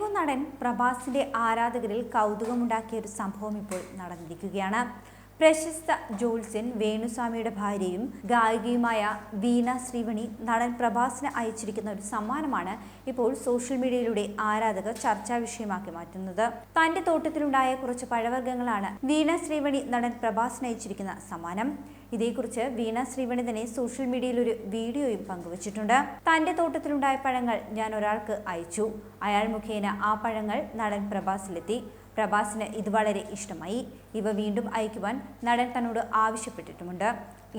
തെലുഗു നടൻ പ്രഭാസിന്റെ ആരാധകരിൽ കൗതുകമുണ്ടാക്കിയ ഒരു സംഭവം ഇപ്പോൾ നടന്നിരിക്കുകയാണ്. പ്രശസ്ത ജോത്സ്യൻ വേണുസ്വാമിയുടെ ഭാര്യയും ഗായികയുമായ വീണ ശ്രീവണി നടൻ പ്രഭാസിന് അയച്ചിരിക്കുന്ന ഒരു സമ്മാനമാണ് ഇപ്പോൾ സോഷ്യൽ മീഡിയയിലൂടെ ആരാധകർ ചർച്ചാ വിഷയമാക്കി മാറ്റുന്നത്. തന്റെ തോട്ടത്തിലുണ്ടായ കുറച്ച് പഴവർഗങ്ങളാണ് വീണ ശ്രീവണി നടൻ പ്രഭാസിന് അയച്ചിരിക്കുന്ന സമ്മാനം. ഇതേക്കുറിച്ച് വീണ ശ്രീവണി തന്നെ സോഷ്യൽ മീഡിയയിൽ ഒരു വീഡിയോയും പങ്കുവച്ചിട്ടുണ്ട്. തന്റെ തോട്ടത്തിലുണ്ടായ പഴങ്ങൾ ഞാൻ ഒരാൾക്ക് അയച്ചു. അയാൾ മുഖേന ആ പഴങ്ങൾ നടൻ പ്രഭാസിലെത്തി. പ്രഭാസിന് ഇത് വളരെ ഇഷ്ടമായി. ഇവ വീണ്ടും അയക്കുവാൻ നടൻ തന്നോട് ആവശ്യപ്പെട്ടിട്ടുമുണ്ട്.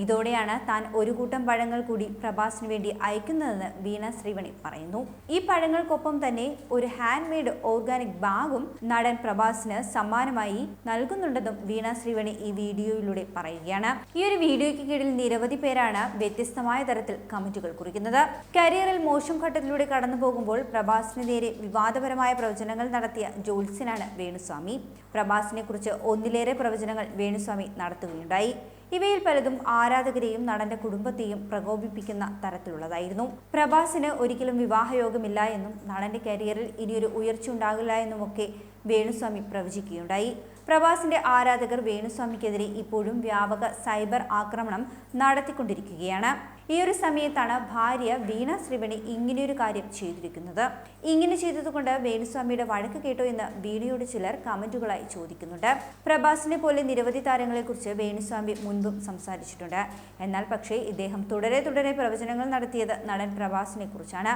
ഇതോടെയാണ് താൻ ഒരു കൂട്ടം പഴങ്ങൾ കൂടി പ്രഭാസിന് വേണ്ടി അയക്കുന്നതെന്ന് വീണ ശ്രീവണി പറയുന്നു. ഈ പഴങ്ങൾക്കൊപ്പം തന്നെ ഒരു ഹാൻഡ് മെയ്ഡ് ഓർഗാനിക് ബാഗും നടൻ പ്രഭാസിന് സമ്മാനമായി നൽകുന്നുണ്ടെന്നും വീണ ശ്രീവണി ഈ വീഡിയോയിലൂടെ പറയുകയാണ്. ഈ ഒരു വീഡിയോയ്ക്ക് കീഴിൽ നിരവധി പേരാണ് വ്യത്യസ്തമായ തരത്തിൽ കമന്റുകൾ കുറിക്കുന്നത്. കരിയറിൽ മോശം ഘട്ടത്തിലൂടെ കടന്നു പോകുമ്പോൾ പ്രഭാസിന് നേരെ വിവാദപരമായ പ്രവചനങ്ങൾ നടത്തിയ ജോത്സ്യനാണ് വേണുസ്വാമി. പ്രഭാസിനെ കുറിച്ച് ഒന്നിലേറെ പ്രവചനങ്ങൾ വേണുസ്വാമി നടത്തുകയുണ്ടായി. ഇവയിൽ പലതും ആരാധകരെയും നടന്റെ കുടുംബത്തെയും പ്രകോപിപ്പിക്കുന്ന തരത്തിലുള്ളതായിരുന്നു. പ്രഭാസിന് ഒരിക്കലും വിവാഹയോഗമില്ല എന്നും നടന്റെ കരിയറിൽ ഇനിയൊരു ഉയർച്ച ഉണ്ടാകില്ല എന്നുമൊക്കെ വേണുസ്വാമി പ്രവചിക്കുകയുണ്ടായി. പ്രഭാസിന്റെ ആരാധകർ വേണുസ്വാമിക്കെതിരെ ഇപ്പോഴും വ്യാപക സൈബർ ആക്രമണം നടത്തിക്കൊണ്ടിരിക്കുകയാണ്. ഈ ഒരു സമയത്താണ് ഭാര്യ വീണ ശ്രീവണി ഇങ്ങനെയൊരു കാര്യം ചെയ്തിരിക്കുന്നത്. ഇങ്ങനെ ചെയ്തതുകൊണ്ട് വേണുസ്വാമിയുടെ വഴക്ക് കേട്ടോ എന്ന് വീണയോട് ചിലർ കമന്റുകളായി ചോദിക്കുന്നുണ്ട്. പ്രഭാസിനെ പോലെ നിരവധി താരങ്ങളെ താരങ്ങളെക്കുറിച്ച് വേണുസ്വാമി മുൻപും സംസാരിച്ചിട്ടുണ്ട്. എന്നാൽ പക്ഷേ ഇദ്ദേഹം തുടരെ തുടരെ പ്രവചനങ്ങൾ നടത്തിയത് നടൻ പ്രഭാസിനെ കുറിച്ചാണ്.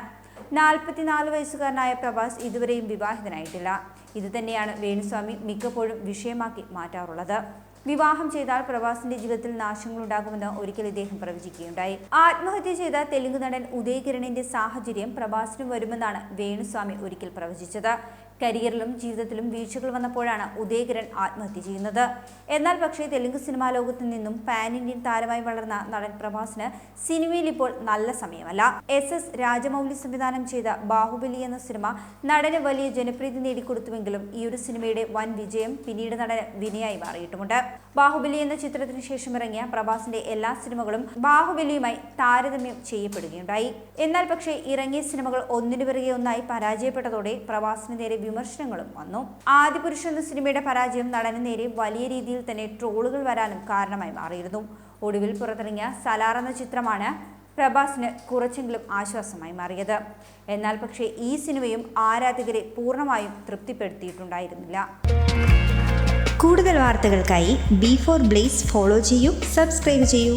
നാൽപ്പത്തിനാല് വയസ്സുകാരനായ പ്രഭാസ് ഇതുവരെയും വിവാഹിതനായിട്ടില്ല. ഇത് തന്നെയാണ് വേണുസ്വാമി മിക്കപ്പോഴും വിഷയമാക്കി മാറ്റാറുള്ളത്. വിവാഹം ചെയ്താൽ പ്രവാസിന്റെ ജീവിതത്തിൽ നാശങ്ങൾ ഉണ്ടാകുമെന്ന് ഒരിക്കൽ ഇദ്ദേഹം പ്രവചിക്കുകയുണ്ടായി. ആത്മഹത്യ ചെയ്ത തെലുങ്ക് നടൻ ഉദയകിരണിന്റെ സാഹചര്യം പ്രഭാസിനും വരുമെന്നാണ് വേണുസ്വാമി ഒരിക്കൽ പ്രവചിച്ചത്. കരിയറിലും ജീവിതത്തിലും വീഴ്ചകൾ വന്നപ്പോഴാണ് ഉദയകിരൺ ആത്മഹത്യ ചെയ്യുന്നത്. എന്നാൽ പക്ഷേ തെലുങ്ക് സിനിമാ ലോകത്ത് നിന്നും പാൻ ഇന്ത്യൻ താരമായി വളർന്ന നടൻ പ്രഭാസിന് സിനിമയിൽ ഇപ്പോൾ നല്ല സമയമല്ല. എസ് എസ് രാജമൗലി സംവിധാനം ചെയ്ത ബാഹുബലി എന്ന സിനിമ നടന് വലിയ ജനപ്രീതി നേടിക്കൊടുത്തുവെങ്കിലും ഈ ഒരു സിനിമയുടെ വൻ വിജയം പിന്നീട് നടന് വിനയായി മാറിയിട്ടുമുണ്ട്. ബാഹുബലി എന്ന ചിത്രത്തിന് ശേഷം ഇറങ്ങിയ പ്രഭാസിന്റെ എല്ലാ സിനിമകളും ബാഹുബലിയുമായി താരതമ്യം ചെയ്യപ്പെടുകയുണ്ടായി. എന്നാൽ പക്ഷേ ഇറങ്ങിയ സിനിമകൾ ഒന്നിനു പിറകെ ഒന്നായി പരാജയപ്പെട്ടതോടെ പ്രഭാസിന് നേരെ വിമർശനങ്ങളും വന്നു. ആദിപുരുഷ എന്ന സിനിമയുടെ പരാജയം നടന് നേരെ വലിയ രീതിയിൽ തന്നെ ട്രോളുകൾ വരാനും കാരണമായി മാറിയിരുന്നു. ഒടുവിൽ പുറത്തിറങ്ങിയ സലാർ എന്ന ചിത്രമാണ് പ്രഭാസിന് കുറച്ചെങ്കിലും ആശ്വാസമായി മാറിയത്. എന്നാൽ പക്ഷേ ഈ സിനിമയും ആരാധകരെ പൂർണമായും തൃപ്തിപ്പെടുത്തിയിട്ടുണ്ടായിരുന്നില്ല. കൂടുതൽ വാർത്തകൾക്കായി ബി ഫോർ ബ്ലേസ് ഫോളോ ചെയ്യൂ സബ്സ്ക്രൈബ് ചെയ്യൂ.